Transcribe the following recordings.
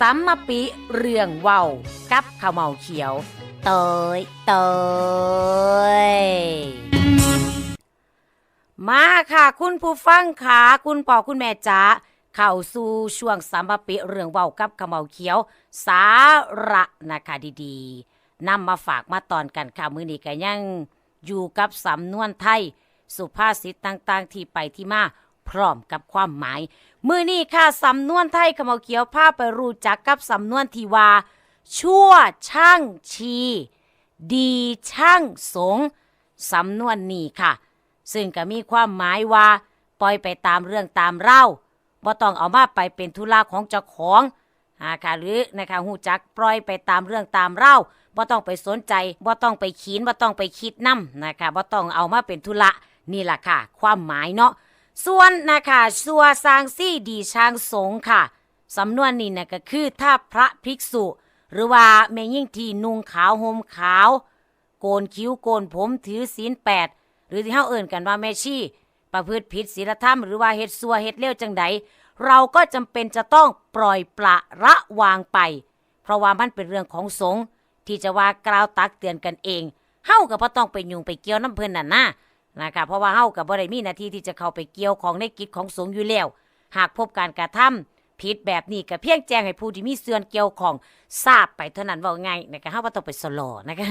สัมมาปิเรื่องเว้ากับข้าวเมาเขียว เตยเตยมาค่ะ คุณผู้ฟังขาคุณพ่อคุณแม่จ๋าเข้าสู่ช่วงสัมมาปิเรื่องเว้ากับข้าวเมาเขียว สาระนะคะดีๆนำมาฝากมาตอนกันค่ะมื้อนี้ก็ยังอยู่กับสำนวนไทย สุภาษิตต่างๆ ที่ไปที่มา พร้อมกับความหมาย มือนี้ค่ะสำนวนไทยขมเอาเขียวพาไปรู้จักกับสำนวนที่ว่า ชั่วช่างชี ดีช่างสงสำนวนนี้ค่ะ ซึ่งก็มีความหมายว่า ปล่อยไปตามเรื่องตามเล่าบ่ต้องเอามาไปเป็นธุระของเจ้าของอ่าค่ะหรือนะคะหูจักปล่อยไปตามเรื่องตามเล่าบ่ต้องไปสนใจบ่ต้องไปขีนบ่ต้องไปคิดนํนะคะบ่ต้องเอามาเป็นธุระนี่แหละค่ะ ความหมายเนาะ ส่วนนะคะสัวสร้างซี่ดีช้างสงค่ะ สำนวนนี้นะก็คือถ้าพระภิกษุ หรือว่าแม่ยิ่งที่นุ่งขาวห่มขาว โกนคิ้วโกนผมถือศีลแปดหรือที่เฮาเอิ่นกันว่าแม่ชีประพฤติผิดศีลธรรมหรือว่าเฮ็ดซัวเฮ็ดเลวจังใดเราก็จำเป็นจะต้องปล่อยปละระวางไป เพราะว่ามันเป็นเรื่องของสงฆ์ที่จะว่ากล่าวตักเตือนกันเองเฮาก็บ่ต้องไปยุ่งไปเกี่ยวน้ำเพิ่นน่ะนะ นะคะเพราะว่าเฮาก็บ่ได้มีหน้าที่ที่จะเข้าไปเกี่ยวของในกิจของสงฆ์อยู่แล้ว หากพบการกระทำผิดแบบนี้ก็เพียงแจ้งให้ผู้ที่มีส่วนเกี่ยวของทราบไปเท่านั้นว่าไงนะคะเฮาบ่ต้องไปสลอนะคะ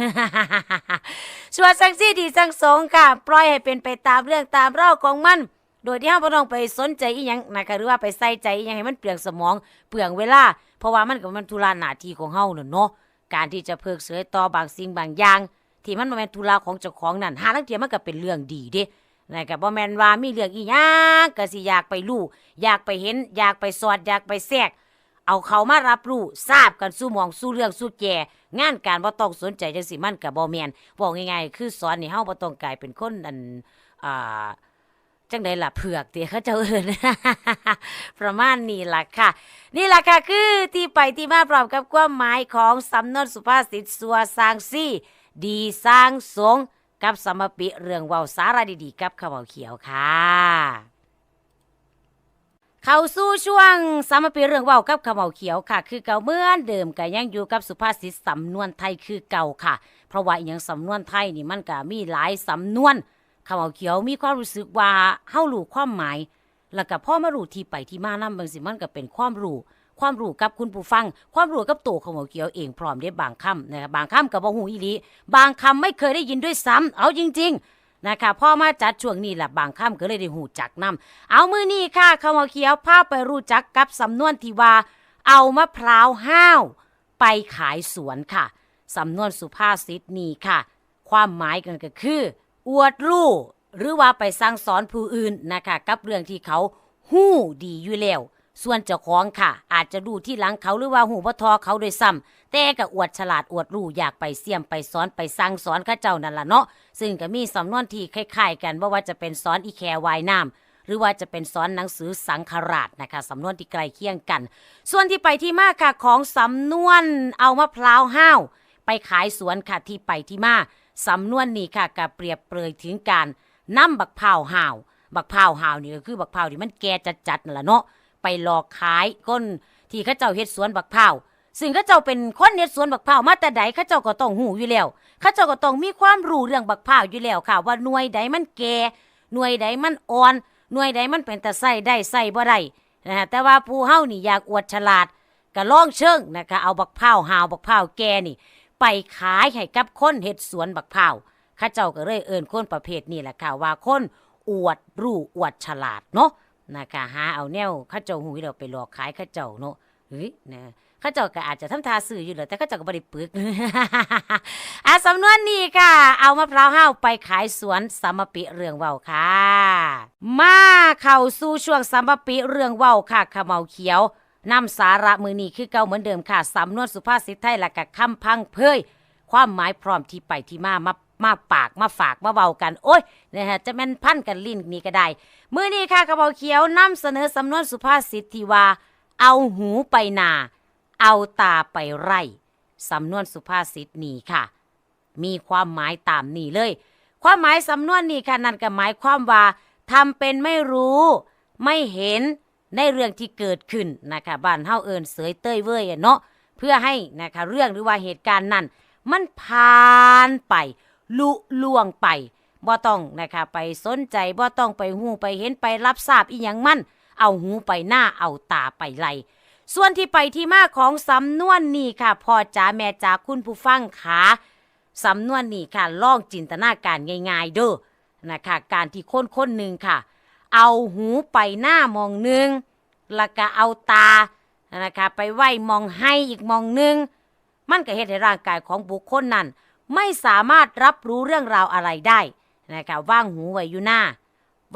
ส่วนสังซี่ดีสังสงค่ะปล่อยให้เป็นไปตามเรื่องตามเล่าของมันโดยที่เฮาบ่ต้องไปสนใจอีหยังนะคะหรือว่าไปใส่ใจอีหยังให้มันเปลืองสมองเปลืองเวลา เพราะว่ามันก็มันธุระหน้าที่ของเฮาน่ะเนาะการที่จะเพิกเสยต่อบางสิ่งบางอย่าง ที่มันบ่แม่นธุระของเจ้าของนั่นหาลังเทียมันก็เป็นเรื่องดีเด้นะครับบ่แม่นว่ามีเรื่องอีหยังก็สิอยากไปรู้อยากไปเห็น อยากไปสอดอยากไปแทรกเอาเขามารับรู้ทราบกันสู้มองสู้เรื่องสู้แก่งานการบ่ต้องสนใจจังสิมันก็บ่แม่นบอกง่ายๆคือสอนให้เฮาบ่ต้องกลายเป็นคนอันอ่าจังไดล่ะเผือกเตียเขาเจ้าเอิญประมาณนี้ล่ะค่ะ นี่ล่ะค่ะคือที่ไปที่มาพร้อมกับความหมายของสำนวนสุภาษิตสัวสร้างซี่ ดีสร้างสงกับสมปิเรื่องเว้าสาระดีๆ กับขาวเขียวค่ะ เข้าสู่ช่วงสามปีเรื่องเว้ากับขาวเหมเขียวค่ะ คือเก่าเหมื่อนเดิมก็ยังอยู่กับสุภาษิตสำนวนไทยคือเก่าค่ะ เพราะว่าอย่างสำนวนไทยนี่มันก็มีหลายสำนวนขาวเหมเขียวมีความรู้สึกว่าเฮารู้ความหมาย แล้วก็พ่อมารู้ที่ไปที่มานำบางสิมันก็เป็นความรู้ ความรู้กับคุณผู้ฟัง ความรู้กับตัวของหมอเขียวเองพร้อมได้บางคำนะคะบบางคำกับบ่หูอีหลีบางคำไม่เคยได้ยินด้วยซ้ำเอาจริง ๆนะคะพ่อมาจัดช่วงนี้แหละบางคำก็เลยได้หูจักนํเอามือนี้ค่ะขาวเขียวพาไปรู้จักกับสำนวนที่ว่า เอามะพร้าวห้าว ไปขายสวนค่ะสำนวนสุภาษิตนี้ค่ะ ความหมายกันก็คือ อวดรู้หรือว่าไปสั่งสอนผู้อื่นนะคะ กับเรื่องที่เขาหู้ดีอยู่แล้ว ส่วนเจ้าของค่ะ อาจจะดูที่หลังเขาหรือว่าหูบ่ทอเขาโดยซ้ำแต่ก็อวดฉลาดอวดรู้อยากไปเสี่ยมไปสอนไปสั่งสอนข้าเจ้านั่นล่ะเนาะซึ่งก็มีสำนวนที่คล้ายๆ กันบ่ว่าจะเป็นสอนอีแควายน้ำหรือว่าจะเป็นสอนหนังสือสังขราชนะคะสำนวนที่ใกล้เคียงกัน ส่วนที่ไปที่มาค่ะของสำนวนเอามะพร้าวห้าวไปขายสวนค่ะที่ไปที่มาสำนวนนี้ค่ะก็เปรียบเปรยถึงการนำบักพร้าห่าว บักพร้าห่าวนี่ก็คือบักพร้าที่มันแก่จัดๆนั่นล่ะเนาะ ไปหลอกขายคนที่เขาเจ้าเฮ็ดสวนบักพร้าซึ่งเขาเจ้าเป็นคนเฮ็ดสวนบักพร้ามาแต่ใดเขาเจ้าก็ต้องหูอยู่แล้วเขาเจ้าก็ต้องมีความรู้เรื่องบักพร้าอยู่แล้วค่ะ ว่าหน่วยใดมันแก่หน่วยใดมันอ่อน หน่วยใดมันเป็นแตะไส้ได้ไส้บ่ได้นะฮะแต่ว่าผู้เฮานี่อยากอวดฉลาดก็ลองเชิงนะคะเอาบักพร้าหาวบักพร้าแก่นี่ ไปขายให้กับคนเฮ็ดสวนบักพร้าข้าเจ้าก็เลยเอิ้นคนประเภทนี้แหละค่ะว่าคนอวดรู้อวดฉลาดเนาะ นะคะหาเอาแนวข้าเจ้าหูเราไปหลอกขายข้าเจ้าเนาะเฮ้ยนะข้าเจ้าก็อาจจะทำทาสื่ออยู่แหละแต่ข้าเจ้าก็บ่ได้ปึกอะสำนวนนี้ค่ะ เอามะพร้าวห้าวไปขายสวนสัมปิเรื่องเว้าค่ะ มาเข้าสู่ช่วงสัมปิเรื่องเว้าค่ะขาวเหมาเขียวนำสาระมือนี้คือเก่าเหมือนเดิมค่ะสำนวนสุภาษิตไทยและกับคำพังเพยความหมายพร้อมที่ไปที่มามา มาปากมาฝากมาเบากัน โอ้ยนะฮะจะแม่นพันกันลิ้นนี่ก็ได้มือนี้ค่ะกระเป๋าเขียวนำเสนอสำนวนสุภาษิตที่ว่า เอาหูไปนา เอาตาไปไร่สำนวนสุภาษิตนี้ค่ะ มีความหมายตามนี้เลย ความหมายสำนวนนี้ค่ะนั่นก็หมายความว่าทำเป็นไม่รู้ ไม่เห็นในเรื่องที่เกิดขึ้นนะคะบ้านเฮาเอิ้นเสยเต้ยเว้ยเนาะเพื่อให้นะคะเรื่องหรือว่าเหตุการณ์นั้น มันผ่านไป ลุล่วงไปบ่ต้องนะคะไปสนใจบ่ต้องไปหูไปเห็นไปรับทราบอีหยังมันเอาหูไปหน้าเอาตาไปไล่ส่วนที่ไปที่มาของสำนวนนี้ค่ะพ่อจ๋าแม่จ๋าคุณผู้ฟังขาสำนวนนี้ค่ะลองจินตนาการง่ายๆเด้อนะคะการที่คนคนหนึ่งค่ะ เอาหูไปหน้ามองหนึ่งแล้วก็เอาตานะคะไปไหวมองให้อีกมองหนึ่งมันก็เฮ็ดให้ร่างกายของบุคคลนั้น ไม่สามารถรับรู้เรื่องราวอะไรได้นะคะว่างหูไว้อยู่หน้า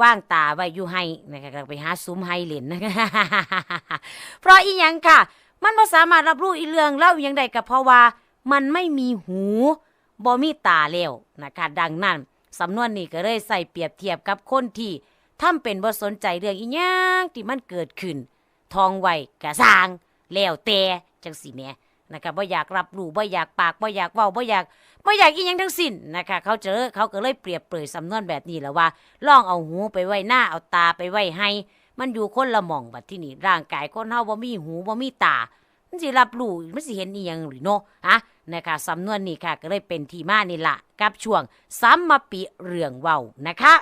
ว่างตาไว้อยู่ให้นะคะไปหาซุ้มให้เล่นนะคะเพราะอีหยังค่ะ มันบ่สามารถรับรู้อีเรื่องเล่าอีหยังใดก็เพราะว่า มันไม่มีหูบ่มีตาแล้วนะคะดังนั้นสำนวนนี้ก็เลยใส่เปรียบเทียบกับคนที่ทำเป็นบ่สนใจเรื่องอีหยังที่มันเกิดขึ้น ทองไว้กะสร้างแล้วแต่จังสิแม่ นะคะบ่อยากรับรู้บ่อยากปากบ่อยากเว้าบ่อยากบ่อยากอีหยังทั้งสิ้นนะคะ เขาเจอเขาก็เลยเปรียบเปรยสำนวนแบบนี้แล้วว่าลองเอาหูไปไว้หน้าเอาตาไปไว้ให้ มันอยู่คนละหม่องบัดที่นี่ร่างกายคนเฮาบ่มีหูบ่มีตามันสิรับรู้มันสิเห็นอีหยังหรือเนาะฮะนะคะสำนวนนี้ค่ะก็เลยเป็นที่มานี่ละกับช่วงซ้ำมาปีเรื่องเว้านะคะ